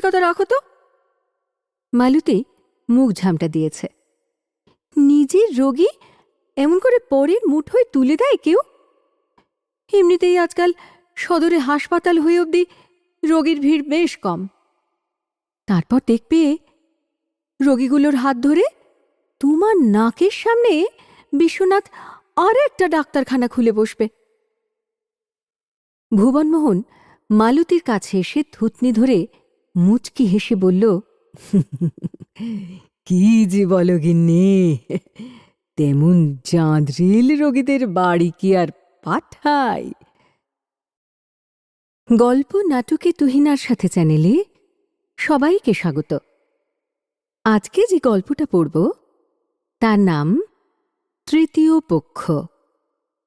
রসিকতা রাখো তো। মালতী মুখ ঝামটা দিয়েছে। নিজের রোগী এমন করে পরের মুঠোয় তুলে দেয় কেউ? এমনিতেই আজকাল সদরে হাসপাতাল হয়ে অবধি রোগীর ভিড় বেশ কম। তারপর দেখবে রোগীগুলোর হাত ধরে তোমার নাকের সামনে বিশ্বনাথ আর একটা ডাক্তারখানা খুলে বসবে। ভুবনমোহন মালতীর কাছে এসে থুতনি ধরে মুচকি হেসে বলল, কি যে বলো গিন্নি, তেমন চাঁদরিল রোগীদের বাড়ি কি আর পাঠাই? গল্প নাটকে তুহিনার সাথে চ্যানেলে সবাইকে স্বাগত। আজকে যে গল্পটা পড়ব, তার নাম তৃতীয় পক্ষ।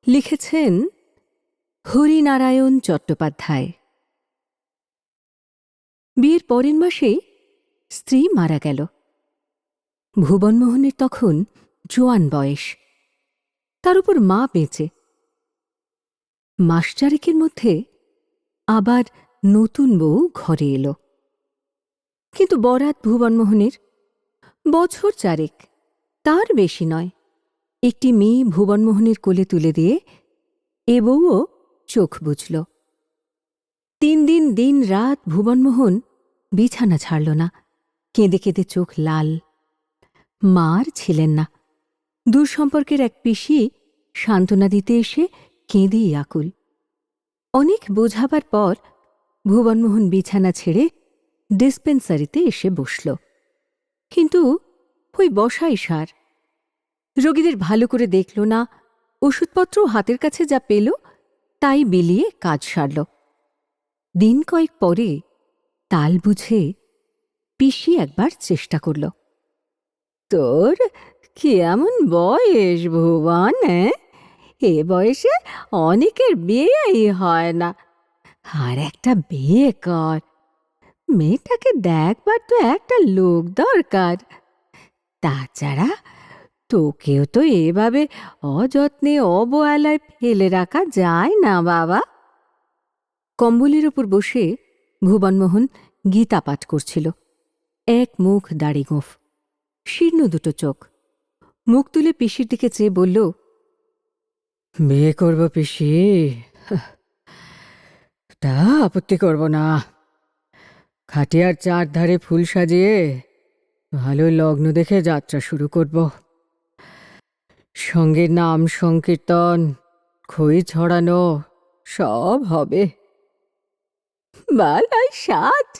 লিখেছেন হরিনারায়ণ চট্টোপাধ্যায়। বিয়ের পরের মাসে স্ত্রী মারা গেল। ভুবনমোহনের তখন জোয়ান বয়স। তার উপর মা বেঁচে। মাস চারেকের মধ্যে আবার নতুন বউ ঘরে এলো। কিন্তু বরাত ভুবনমোহনের বছর চারেক, তার বেশি নয়। একটি মেয়ে ভুবনমোহনের কোলে তুলে দিয়ে এ বউও চোখ বুঝল তিন দিন দিন রাত ভুবনমোহন বিছানা ছাড়ল না। কেঁদে কেঁদে চোখ লাল। মার ছিলেন না। দূর সম্পর্কের এক পিসি সান্ত্বনা দিতে এসে কেঁদেই আকুল। অনেক বোঝাবার পর ভুবনমোহন বিছানা ছেড়ে ডিসপেন্সারিতে এসে বসল। কিন্তু ওই বসাই সার। রোগীদের ভালো করে দেখল না, ওষুধপত্র হাতের কাছে যা পেল, তাই বিলিয়ে কাজ সারল। দিন কয়েক পরে তাল বুঝে পিসি একবার চেষ্টা করল। তোর কি এমন বয়স ভুবন? এ? বয়সে অনেকের বিয়েই হয় না। আর একটা বিয়ে কর। মেয়েটাকে দেখবার তো একটা লোক দরকার। তাছাড়া তোকেও তো এভাবে অযত্নে অবহেলায় ফেলে রাখা যায় না, বাবা। কম্বলের ওপর বসে ভুবনমোহন গীতা পাঠ করছিল। এক মুখ, দাড়ি, গোঁফ, শীর্ণ দুটো চোখ। মুখ তুলে পিসির দিকে চেয়ে বলল, বিয়ে করব পিসি। তা আপত্তি করব না। খাটিয়ার চারধারে ফুল সাজিয়ে ভালো লগ্ন দেখে যাত্রা শুরু করব। সঙ্গে নাম সংকীর্তন, খই ছড়ানো, সব হবে। বালাই সাত।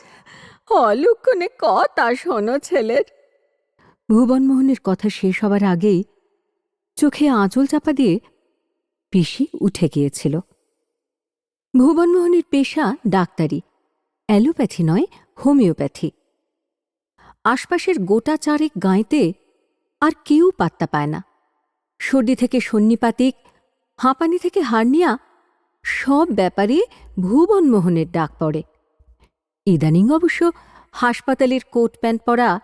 অলুক্ষণে কথা শোনো ছেলের। ভুবনমোহনের কথা শেষ হবার আগেই চোখে আঁচল চাপা দিয়ে পিসি উঠে গিয়েছিল। ভুবনমোহনের পেশা ডাক্তারি, অ্যালোপ্যাথি নয়, হোমিওপ্যাথি। আশপাশের গোটা চারেক গাঁয়েতে আর কেউ পাত্তা পায় না। সর্দি থেকে সন্নিপাতিক, হাঁপানি থেকে হার্নিয়া সব ব্যাপারে ভুবনমোহনের ডাক পড়ে। ইদানিং অবশ্য হাসপাতালের কোট প্যান্ট পরা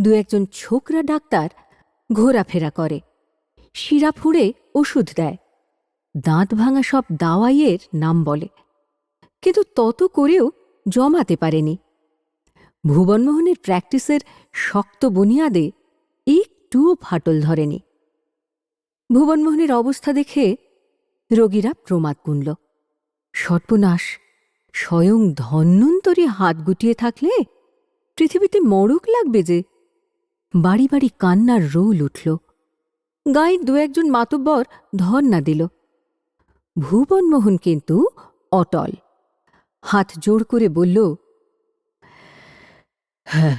দু একজন ছোকরা ডাক্তার ঘোরাফেরা করে। শিরা ফুঁড়ে ওষুধ দেয়। দাঁত ভাঙা সব দাওয়াইয়ের নাম বলে। কিন্তু তত করেও জমাতে পারেনি। ভুবনমোহনের প্র্যাকটিসের শক্ত বুনিয়াদে একটুও ফাটল ধরেনি। ভুবনমোহনের অবস্থা দেখে রোগীরা প্রমাদ গুনল। সর্বনাশ। স্বয়ং ধন্বন্তরী হাত গুটিয়ে থাকলে পৃথিবীতে মড়ক লাগবে যে। বাড়ি বাড়ি কান্নার রোল উঠল। গাঁয়ের দু একজন মাতব্বর ধর্না দিল। ভুবনমোহন কিন্তু অটল। হাত জোড় করে বলল "হ্যাঁ,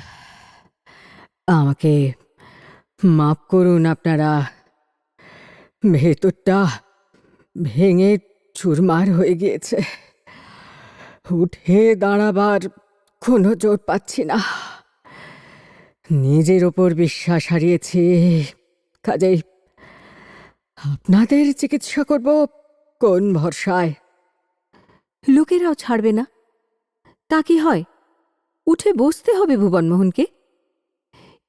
আমাকে মাপ করুন আপনারা। ভেতরটা ভেঙে চুরমার হয়ে গিয়েছে। উঠে দাঁড়াবার কোনো জোর পাচ্ছি না। নিজের ওপর বিশ্বাস হারিয়েছি। কাজেই আপনাদের চিকিৎসা করব কোন ভরসায়? লোকেরাও ছাড়বে না। তা কি হয়? উঠে বসতে হবে ভুবনমোহনকে।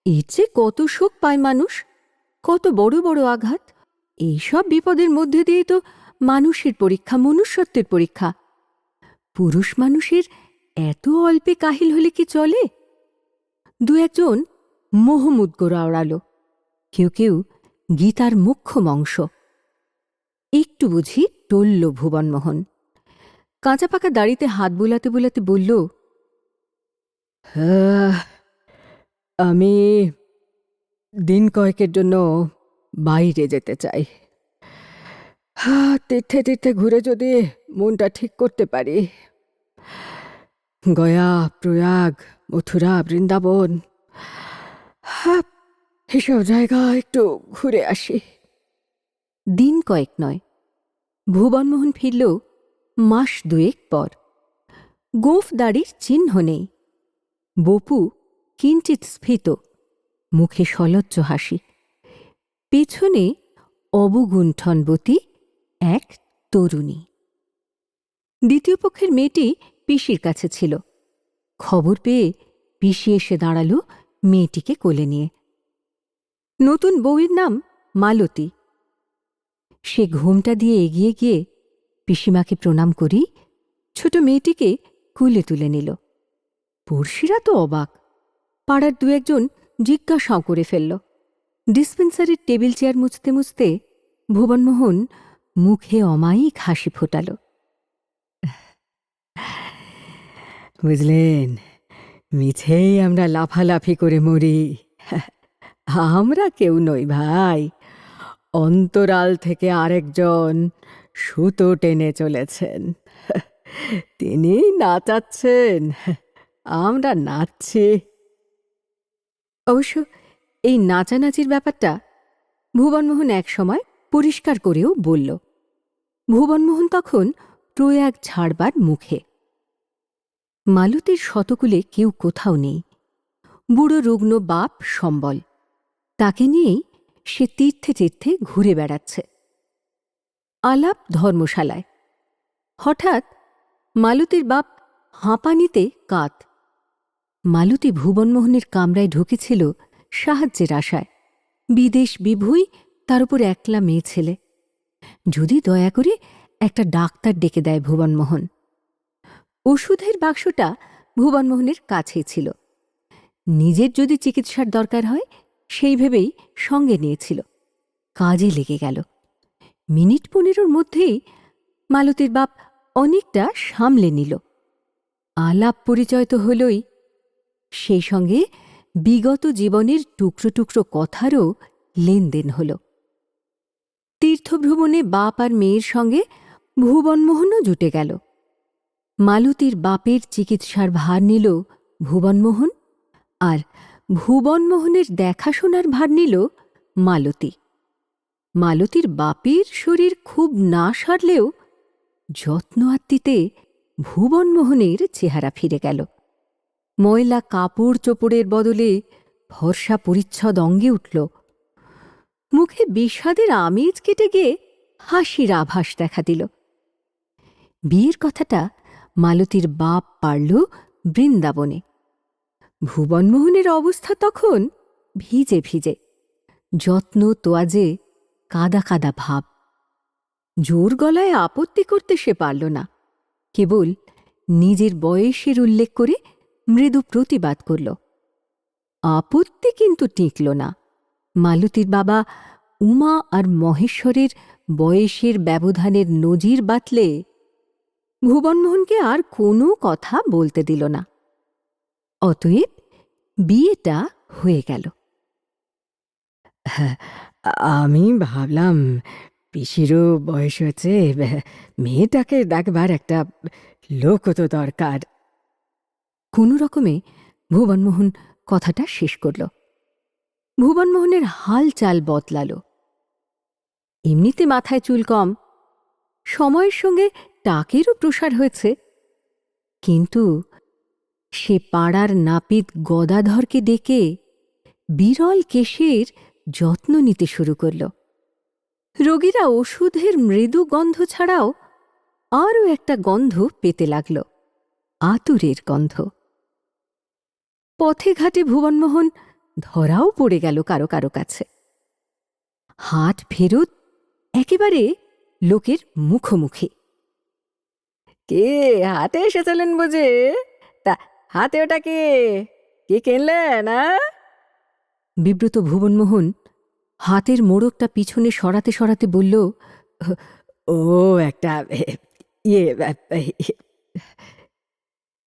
এর চেয়ে কত শোক পায় মানুষ? কত বড় বড় আঘাত? এইসব বিপদের মধ্যে দিয়েই তো মানুষের পরীক্ষা মনুষ্যত্বের পরীক্ষা। পুরুষ মানুষের এত অল্পে কাহিল হলে কি চলে? দু একজন মোহমুদ্গোরা ওড়ালো। কেউ কেউ গীতার মুখ্য অংশ একটু বুঝি টলল ভুবনমোহন। কাঁচা পাকা দাড়িতে হাত বোলাতে বোলাতে বলল "আহ, আমি দিন কয়েকের জন্য বাইরে যেতে চাই। তীর্থে তীর্থে ঘুরে যদি মনটা ঠিক করতে পারি। গয়া প্রয়াগ মথুরা বৃন্দাবন। হা, এসব জায়গা একটু ঘুরে আসি। দিন কয়েক নয় ভুবনমোহন ফিরল মাস দুয়েক পর। গোঁফ দাড়ির চিহ্ন নেই। বপু কিঞ্চিত স্ফীত মুখে সলজ্জ হাসি। পেছনে অবগুণ্ঠনবতী এক তরুণী। দ্বিতীয় পক্ষের মেয়েটি পিসির কাছে ছিল। খবর পেয়ে পিসি এসে দাঁড়াল মেয়েটিকে কোলে নিয়ে। নতুন বউয়ের নাম মালতী। সে ঘুমটা দিয়ে এগিয়ে গিয়ে পিসিমাকে প্রণাম করি ছোট মেয়েটিকে কুলে তুলে নিল। পড়শিরা তো অবাক। পাড়ার দু একজন জিজ্ঞাসাও করে ফেলল। ডিসপেন্সারির টেবিল চেয়ার মুছতে মুছতে ভুবনমোহন মুখে অমায়িক হাসি ফোটাল। বুঝলেন, মিছেই আমরা লাফালাফি করে মরি। আমরা কেউ নই ভাই। অন্তরাল থেকে আরেকজন সুতো টেনে চলেছেন। তিনি নাচাচ্ছেন, আমরা নাচছি। অবশ্য এই নাচানাচির ব্যাপারটা ভুবনমোহন এক সময় পরিষ্কার করেও বলল ভুবনমোহন তখন প্রয়াগ ছাড়বার মুখে। মালতীর শতকুলে কেউ কোথাও নেই। বুড়ো রুগ্ন বাপ সম্বল। তাকে নিয়েই সে তীর্থে তীর্থে ঘুরে বেড়াচ্ছে। আলাপ ধর্মশালায়। হঠাৎ মালতীর বাপ হাঁপানিতে কাত। মালতী ভুবনমোহনের কামরায় ঢুকেছিল সাহায্যের আশায়। বিদেশ বিভুই তার উপর একলা মেয়ে ছেলে। যদি দয়া করে একটা ডাক্তার ডেকে দেয় ভুবনমোহন। ওষুধের বাক্সটা ভুবনমোহনের কাছেই ছিল। নিজের যদি চিকিৎসার দরকার হয়, সেই ভেবেই সঙ্গে নিয়েছিল। কাজে লেগে গেল। মিনিট পনেরোর মধ্যেই মালতীর বাপ অনেকটা সামলে নিল। আলাপ পরিচয় তো হলই। সেই সঙ্গে বিগত জীবনের টুকরো টুকরো কথারও লেনদেন হল। তীর্থভ্রমণে বাপ আর মেয়ের সঙ্গে ভুবনমোহনও জুটে গেল। মালতীর বাপের চিকিৎসার ভার নিল ভুবনমোহন আর ভুবনমোহনের দেখাশোনার ভার নিল মালতী। মালতীর বাপের শরীর খুব না সারলেও যত্ন আত্মিতে ভুবনমোহনের চেহারা ফিরে গেল। ময়লা কাপড় চোপড়ের বদলে ভরসা পরিচ্ছদ অঙ্গে উঠল। মুখে বিষাদের আমেজ কেটে গিয়ে হাসির আভাস দেখা দিল। বিয়ের কথাটা মালতীর বাপ পারল বৃন্দাবনে। ভুবনমোহনের অবস্থা তখন ভিজে ভিজে, যত্ন তোয়াজে কাদা কাদা ভাব। জোর গলায় আপত্তি করতে সে পারল না, কেবল নিজের বয়সের উল্লেখ করে মৃদু প্রতিবাদ করল। আপত্তি কিন্তু টিকল না। মালতীর বাবা উমা আর মহেশ্বরের বয়সের ব্যবধানের নজির বাতলে ভুবনমোহনকে আর কোনো কথা বলতে দিল না। অতএব বিয়েটা হয়ে গেল। হ্যাঁ, আমি ভাবলাম পিসিরও বয়স হয়েছে মেয়েটাকে ডাকবার একটা লোক তো দরকার। কোনো রকমে ভুবনমোহন কথাটা শেষ করল। ভুবনমোহনের হাল চাল বদলাল। এমনিতে মাথায় চুল কম। সময়ের সঙ্গে টাকেরও প্রসার হয়েছে। কিন্তু সে পাড়ার নাপিত গদাধরকে ডেকে বিরল কেশের যত্ন নিতে শুরু করল। রোগীরা ওষুধের মৃদু গন্ধ ছাড়াও আরও একটা গন্ধ পেতে লাগল, আতুরের গন্ধ। পথে ঘাটে ভুবনমোহন ধরাও পড়ে গেল কারও কারও কাছে। হাট ফেরত একেবারে লোকের মুখোমুখি। কে হাতে এসেছিলেন বুঝে? তা হাতে ওটা কে? কে কিনলে না বিব্রত ভুবনমোহন হাতের মোড়কটা পিছনে সরাতে সরাতে বলল, ও, একটা ইয়ে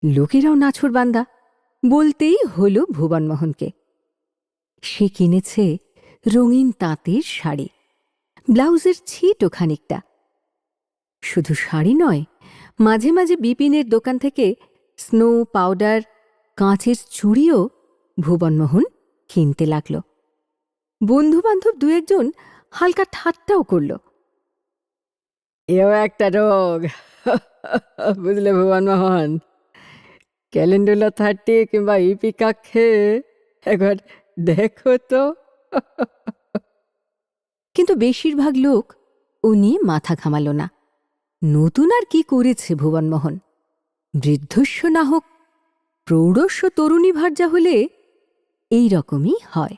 লোকেরাও নাছর বান্দা। বলতেই হলো ভুবনমোহনকে। সে কিনেছে রঙিন তাঁতের শাড়ি। ব্লাউজের ছিটও খানিকটা। শুধু শাড়ি নয়, মাঝে মাঝে বিপিনের দোকান থেকে স্নো পাউডার, কাঁচের চুড়িও ভুবনমোহন কিনতে লাগল। বন্ধুবান্ধব দু একজন হালকা ঠাট্টাও করল। এও একটা রোগ। বুঝলে ভুবনমোহন? ক্যালেন্ডুলা থার্টি কিংবা ইপি কাক্ষে একবার দেখো তো। কিন্তু বেশিরভাগ লোক নিয়ে মাথা ঘামাল না। নতুন আর কি করেছে ভুবনমোহন? বৃদ্ধস্য না হোক, প্রৌঢ়স্য তরুণী ভার্যা হলে এই রকমই হয়।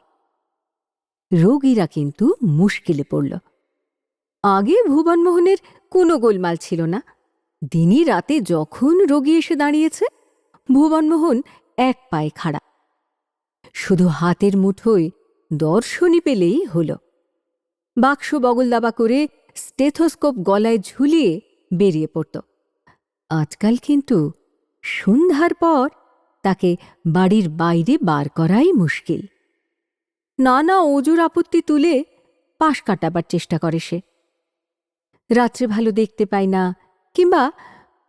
রোগীরা কিন্তু মুশকিলে পড়ল। আগে ভুবনমোহনের কোনো গোলমাল ছিল না। দিনই রাতে যখন রোগী এসে দাঁড়িয়েছে, ভুবনমোহন এক পায়ে খাড়া। শুধু হাতের মুঠোয় দর্শনী পেলেই হল। বাক্স বগলদাবা করে স্টেথোস্কোপ গলায় ঝুলিয়ে বেরিয়ে পড়ত। আজকাল কিন্তু সন্ধ্যার পর তাকে বাড়ির বাইরে বার করাই মুশকিল। নানা ওজোর আপত্তি তুলে পাশ কাটাবার চেষ্টা করে সে। রাত্রে ভালো দেখতে পায় না কিংবা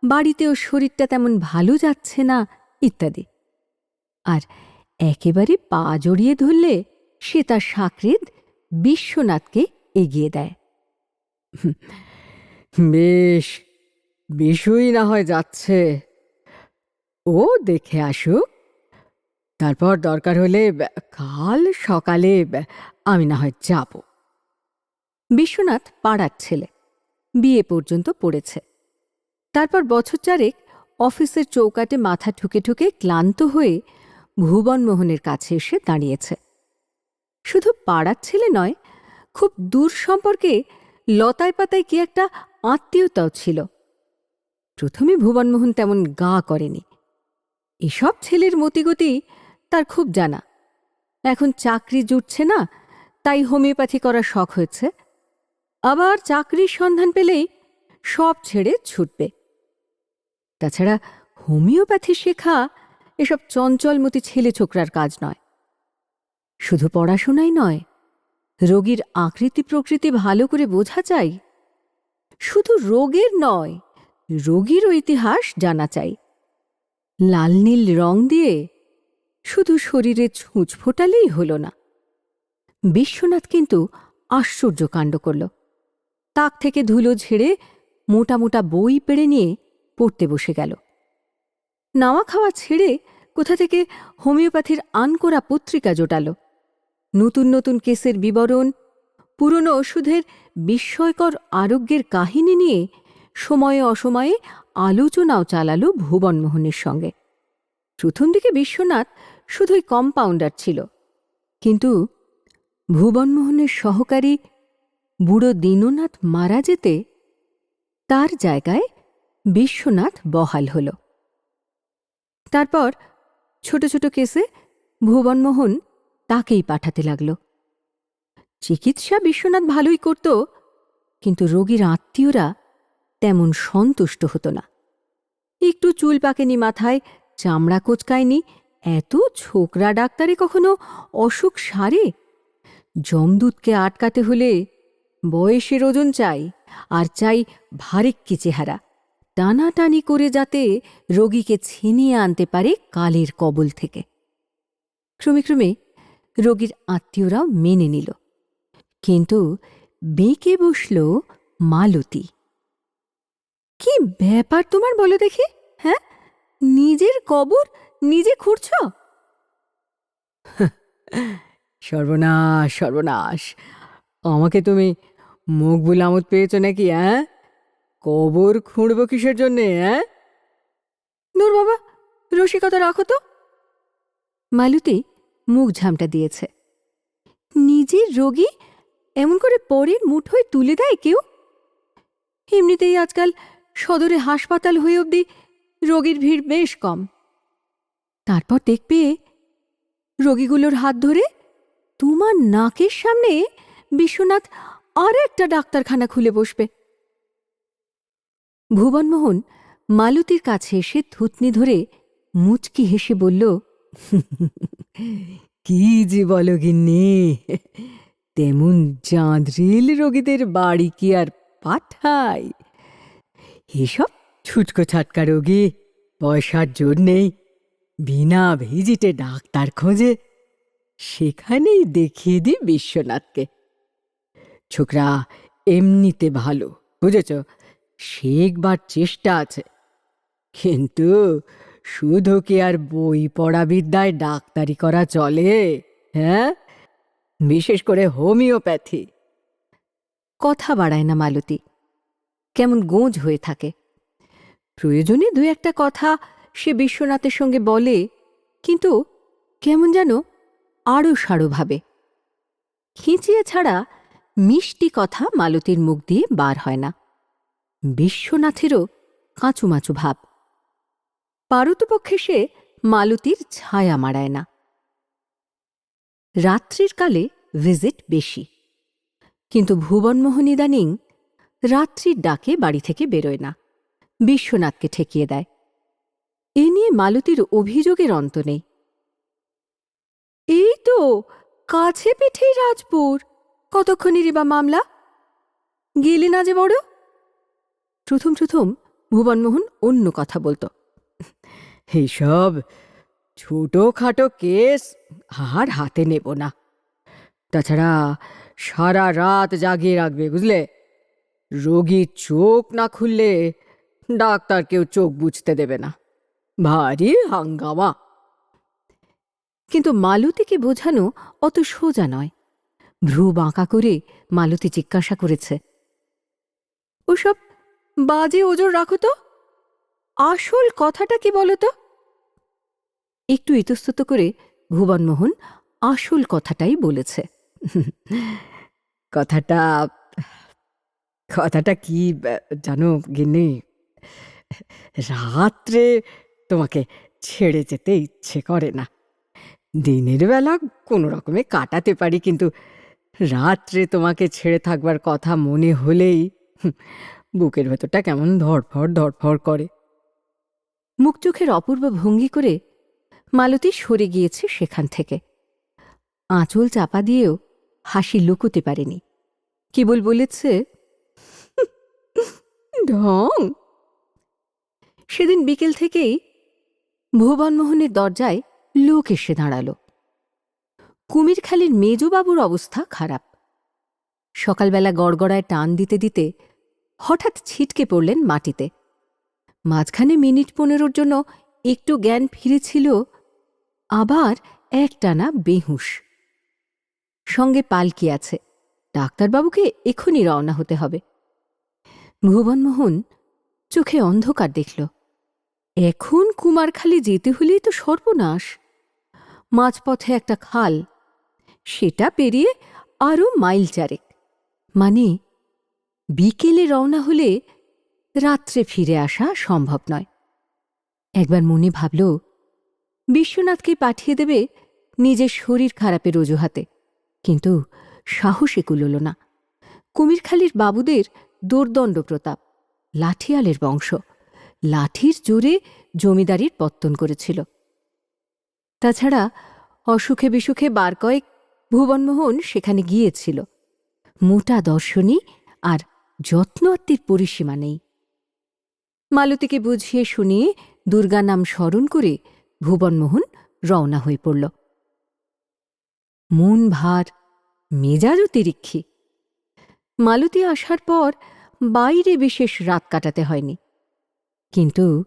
বাড়িতেও শরীরটা তেমন ভালো যাচ্ছে না, ইত্যাদি। আর একেবারে পা জড়িয়ে ধরলে সে তার সাকরেদ বিশ্বনাথকে এগিয়ে দেয়। বেশ বিষুই না হয় যাচ্ছে। ও দেখে আসুক। তারপর দরকার হলে কাল সকালে আমি না হয় যাব। বিশ্বনাথ পাড়ার ছেলে। বিয়ে পর্যন্ত পড়েছে। তারপর বছর চারেক অফিসের চৌকাটে মাথা ঠুকে ঠুকে ক্লান্ত হয়ে ভুবনমোহনের কাছে এসে দাঁড়িয়েছে। শুধু পাড়ার ছেলে নয়, খুব দূর সম্পর্কে লতায় পাতায় কি একটা আত্মীয়তাও ছিল। প্রথমে ভুবনমোহন তেমন গা করেনি। এসব ছেলের মতিগতি তার খুব জানা। এখন চাকরি জুটছে না, তাই হোমিওপ্যাথি করার শখ হয়েছে। আবার চাকরির সন্ধান পেলেই সব ছেড়ে ছুটবে। তাছাড়া হোমিওপ্যাথি শেখা এসব চঞ্চলমতি ছেলে ছোকরার কাজ নয়। শুধু পড়াশোনাই নয়, রোগীর আকৃতি প্রকৃতি ভালো করে বোঝা চাই। শুধু রোগের নয়, রোগীরও ইতিহাস জানা চাই। লাল নীল রং দিয়ে শুধু শরীরে ছুঁচ ফোটালেই হল না। বিশ্বনাথ কিন্তু আশ্চর্য কাণ্ড করল। তাক থেকে ধুলো ঝেড়ে মোটা মোটা বই পেড়ে নিয়ে পড়তে বসে গেল। নাওয়া খাওয়া ছেড়ে কোথা থেকে হোমিওপ্যাথির আনকোরা পত্রিকা জোটাল। নতুন নতুন কেসের বিবরণ, পুরনো ওষুধের বিস্ময়কর আরোগ্যের কাহিনী নিয়ে সময়ে অসময়ে আলোচনাও চালালো ভুবনমোহনের সঙ্গে। প্রথম দিকে বিশ্বনাথ শুধুই কম্পাউন্ডার ছিল, কিন্তু ভুবনমোহনের সহকারী বুড়ো দীননাথ মারা যেতে তার জায়গায় বিশ্বনাথ বহাল হল। তারপর ছোট ছোট কেসে ভুবনমোহন তাকেই পাঠাতে লাগল। চিকিৎসা বিশ্বনাথ ভালোই করত, কিন্তু রোগীর আত্মীয়রা তেমন সন্তুষ্ট হতো না। একটু চুল পাকেনি মাথায়, চামড়া কোচকায়নি, এত ছোকরা ডাক্তারে কখনো অসুখ সারে? জমদূতকে আটকাতে হলে বয়সের ওজন চাই, আর চাই ভারিক্কি চেহারা। টানাটানি করে যাতে রোগীকে ছিনিয়ে আনতে পারে কালের কবল থেকে। ক্রমে ক্রমে রোগীর আত্মীয়রাও মেনে নিল। কিন্তু বেঁকে বসল মালতী। কি ব্যাপার তোমার বলো দেখি হ্যাঁ? নিজের কবর নিজে খুঁড়ছ? সর্বনাশ সর্বনাশ। আমাকে তুমি মুখ বুলামত পেয়েছ নাকি হ্যাঁ কবর খুঁড়ব কিসের জন্যে হ্যাঁ নূর বাবা, রসিকতা রাখো তো। মালুতি মুখ ঝামটা দিয়েছে। নিজের রোগী এমন করে পরের মুঠোয় তুলে দেয় কেউ? এমনিতেই আজকাল সদরে হাসপাতাল হয়ে অবধি রোগীর ভিড় বেশ কম। তারপর দেখবে রোগীগুলোর হাত ধরে তোমার নাকের সামনে বিশ্বনাথ আর একটা ডাক্তারখানা খুলে বসবে। ভুবনমোহন মালতীর কাছে এসে থুতনি ধরে মুচকি হেসে বলল, কি যে বলো গিন্নি? তেমন চাঁদরিল রোগীদের বাড়ি কি আর পাঠাই? এসব ছুটকো ছাটকা রোগী, পয়সার জোর নেই। বিনা ভিজিটে ডাক্তার খোঁজে সেখানেই দেখিয়ে দিই বিশ্বনাথকে। ছোকরা, এমনিতে ভালো, বুঝেছ? শেখবার চেষ্টা আছে। কিন্তু শুধু কি আর বই পড়া বিদ্যায় ডাক্তারি করা চলে? হ্যাঁ? বিশেষ করে হোমিওপ্যাথি। কথা বাড়ায় না মালতী। কেমন গোঁজ হয়ে থাকে। প্রয়োজনে দু একটা কথা সে বিশ্বনাথের সঙ্গে বলে, কিন্তু কেমন যেন আড়ো সাড়ো ভাবে। খিঁচিয়ে ছাড়া মিষ্টি কথা মালতীর মুখ দিয়ে বার হয় না। বিশ্বনাথেরও কাঁচুমাচু ভাব। পারতপক্ষে সে মালতীর ছায়া মারায় না। রাত্রির কালে ভিজিট বেশি। কিন্তু ভুবনমোহন ইদানিং রাত্রির ডাকে বাড়ি থেকে বেরোয় না। বিশ্বনাথকে ঠেকিয়ে দেয়। এ নিয়ে মালতীর অভিযোগের অন্ত নেই। এই তো কাছে পিঠেই রাজপুর। কতক্ষণেরই বা মামলা? গেলে না যে বড়? প্রথম প্রথম ভুবনমোহন অন্য কথা বলতো। এইসব ছোটোখাটো কেস আর হাতে নেব না। তাছাড়া সারা রাত জাগিয়ে রাখবে, বুঝলে? রোগী চোখ না খুললে ডাক্তার কেউ চোখ বুঝতে দেবে না। ভারী হাঙ্গামা। কিন্তু মালতীকে বোঝানো অত সোজা নয়। ভ্রু বাঁকা করে মালতী জিজ্ঞাসা করেছে, ওসব বাজে ওজোর রাখো তো। আসল কথাটা কি বলো তো? একটু ইতস্তত করে ভুবনমোহন আসল কথাটাই বলেছে। কথাটা কথাটা কি, জানো গিন্নি? রাত্রে তোমাকে ছেড়ে যেতে ইচ্ছে করে না। দিনের বেলা কোনো রকমে কাটাতে পারি, কিন্তু রাত্রে তোমাকে ছেড়ে থাকবার কথা মনে হলেই বুকের ভেতরটা কেমন ধরফড় ধরফড় করে। মুখ চোখের অপূর্ব ভঙ্গি করে মালতী সরে গিয়েছে সেখান থেকে। আঁচল চাপা দিয়েও হাসি লুকোতে পারেনি। কেবল বলেছে, ঢং! সেদিন বিকেল থেকেই ভুবনমোহনের দরজায় লোক এসে দাঁড়াল। কুমিরখালির মেজবাবুর অবস্থা খারাপ। সকালবেলা গড়গড়ায় টান দিতে দিতে হঠাৎ ছিটকে পড়লেন মাটিতে। মাঝখানে মিনিট পনেরোর জন্য একটু জ্ঞান ফিরেছিল, আবার একটানা বেহুশ। সঙ্গে পালকি আছে, ডাক্তারবাবুকে এখনই রওনা হতে হবে। ভুবনমোহন চোখে অন্ধকার দেখল। এখন কুমারখালি যেতে হলেই তো সর্বনাশ। মাঝপথে একটা খাল, সেটা পেরিয়ে আরও মাইল চারেক। মানে বিকেলে রওনা হলে রাত্রে ফিরে আসা সম্ভব নয়। একবার মনে ভাবল, বিশ্বনাথকে পাঠিয়ে দেবে নিজের শরীর খারাপের অজুহাতে, কিন্তু সাহসে কুলল না। কুমিরখালির বাবুদের দোর্দণ্ড প্রতাপ, লাঠিয়ালের বংশ, লাঠির জোরে জমিদারির পত্তন করেছিল। তাছাড়া অসুখে বিসুখে বার কয়েক ভুবনমোহন সেখানে গিয়েছিল। মোটা দর্শনী আর যত্নআত্মীর পরিসীমা নেই। মালতীকে বুঝিয়ে শুনিয়ে দুর্গা নাম স্মরণ করে ভুবনমোহন রওনা হয়ে পড়ল। মন ভার, মেজাজও তিরিক্ষি। মালতী আসার পর বাইরে বিশেষ রাত কাটাতে হয়নি। কিন্তু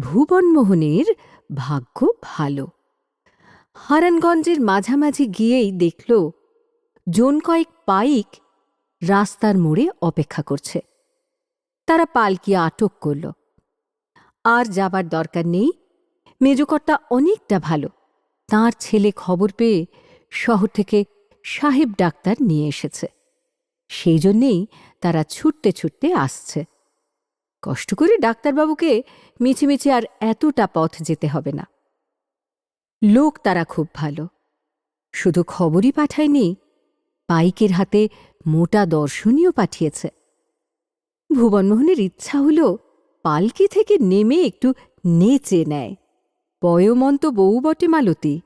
ভুবনমোহনের ভাগ্য ভালো। হারানগঞ্জের মাঝামাঝি গিয়েই দেখল, জন কয়েক পাইক রাস্তার মোড়ে অপেক্ষা করছে। তারা পালকি আটক করল। আর যাবার দরকার নেই। মেজকর্তা অনেকটা ভালো। তার ছেলে খবর পেয়ে শহর থেকে সাহেব ডাক্তার নিয়ে এসেছে। সেই জন্যেই তারা ছুটতে ছুটতে আসছে। কষ্ট করে ডাক্তারবাবুকে মিছিমিছি আর এতটা পথ যেতে হবে না। লোক তারা খুব ভালো। শুধু খবরই পাঠায়নি পাইকের হাতে মোটা দর্শনীয় পাঠিয়েছে। ভুবনমোহনের ইচ্ছা হল পালকি থেকে নেমে একটু নেচে নেয়। পয়মন্ত বউ বটে মালতী।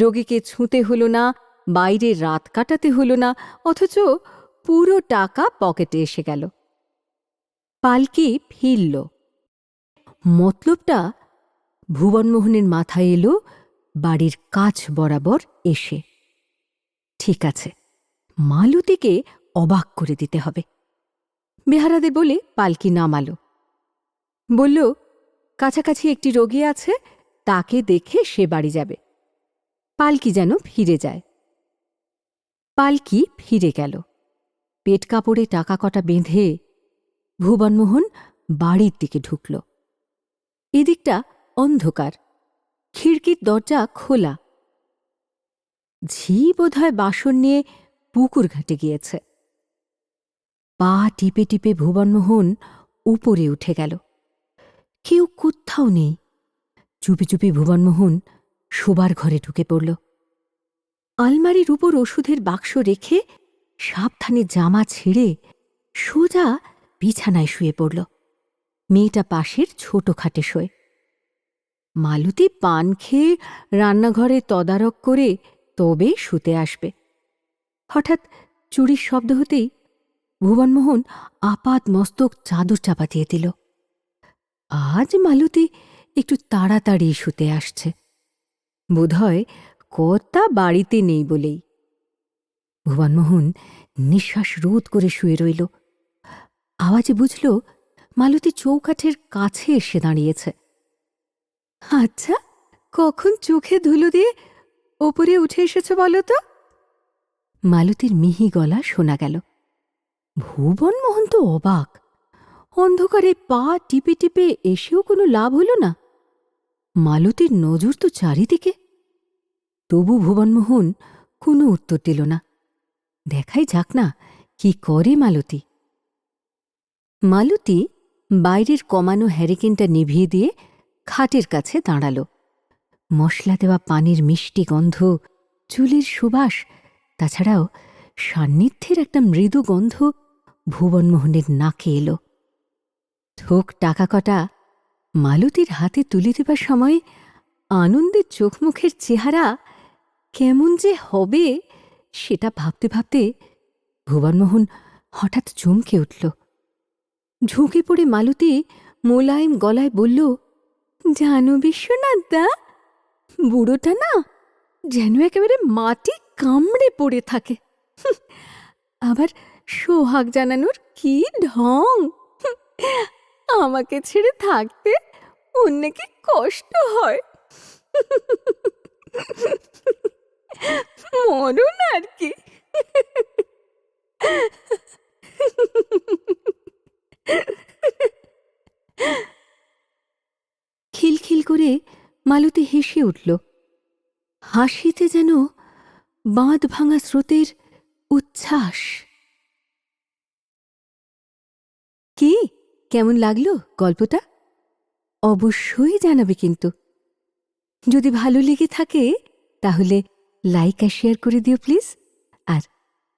রোগীকে ছুঁতে হল না, বাইরে রাত কাটাতে হল না, অথচ পুরো টাকা পকেটে এসে গেল। পালকি ফিরল। মতলবটা ভুবনমোহনের মাথায় এলো, বাড়ির কাছ বরাবর এসে। ঠিক আছে মালতীকে অবাক করে দিতে হবে। বেহারাদে বলে, পালকি নামালো। বলল, কাছাকাছি একটি রোগী আছে, তাকে দেখে সে বাড়ি যাবে। পালকি যেন ফিরে যায়। পালকি ফিরে গেল। পেট কাপড়ে টাকা কটা বেঁধে ভুবনমোহন বাড়ির দিকে ঢুকল। এদিকটা অন্ধকার। খিড়কির দরজা খোলা। ঝি বোধহয় বাসন নিয়ে পুকুর ঘাটে গিয়েছে। পা টিপে টিপে ভুবনমোহন উপরে উঠে গেল। কেউ কোথাও নেই। চুপি চুপি ভুবনমোহন শোবার ঘরে ঢুকে পড়ল। আলমারির উপর ওষুধের বাক্স রেখে সাবধানে জামা ছেড়ে সোজা বিছানায় শুয়ে পড়ল। মেয়েটা পাশের ছোট খাটে শোয়। মালতী পান খেয়ে রান্নাঘরে তদারক করে তবে শুতে আসবে। হঠাৎ চুরির শব্দ হতেই ভুবনমোহন আপাত মস্তক চাদর চাপা দিয়ে দিল। আজ মালতী একটু তাড়াতাড়ি শুতে আসছে। বোধহয় কর্তা বাড়িতে নেই বলেই। ভুবনমোহন নিঃশ্বাস রোধ করে শুয়ে রইল। আওয়াজে বুঝল মালতী চৌকাঠের কাছে এসে দাঁড়িয়েছে। আচ্ছা কখন চোখে ধুলো দিয়ে ওপরে উঠে এসেছ বলো তো? মালতীর মিহি গলা শোনা গেল। ভুবনমোহন তো অবাক। অন্ধকারে পা টিপে টিপে এসেও কোনো লাভ হল না। মালতীর নজর তো চারিদিকে। তবু ভুবনমোহন কোনো উত্তর দিল না। দেখাই যাক না, কি করে মালতী? মালতী বাইরের কমানো হ্যারিকেনটা নিভিয়ে দিয়ে খাটের কাছে দাঁড়াল। মশলা দেওয়া পানির মিষ্টি গন্ধ, চুলের সুবাস তাছাড়াও সান্নিধ্যের একটা মৃদু গন্ধ ভুবনমোহনের নাকে এলো। থোক টাকা কটা মালতীর হাতে তুলে দেবার সময় আনন্দের চোখ মুখের চেহারা কেমন যে হবে সেটা ভাবতে ভাবতে ভুবনমোহন হঠাৎ চমকে উঠল। ঝুঁকে পড়ে মালতী মোলায়েম গলায় বলল, জানো বিশ্বনাথ দা বুড়োটা না যেন একেবারে মাটি কামড়ে পড়ে থাকে। আবার সোহাগ জানানোর কি ঢং। আমাকে ছেড়ে থাকতে অন্য কি কষ্ট হয়। মরণ আর কি। খিলখিল করে মালতী হেসে উঠল। হাসিতে যেন বাঁধ ভাঙা স্রোতের উচ্ছ্বাস। কি? কেমন লাগল গল্পটা? অবশ্যই জানাবে কিন্তু। যদি ভালো লেগে থাকে, তাহলে লাইক আর শেয়ার করে দিও প্লিজ আর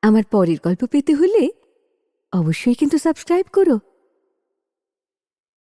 আমার পরের গল্প পেতে হলে অবশ্যই কিন্তু সাবস্ক্রাইব করো।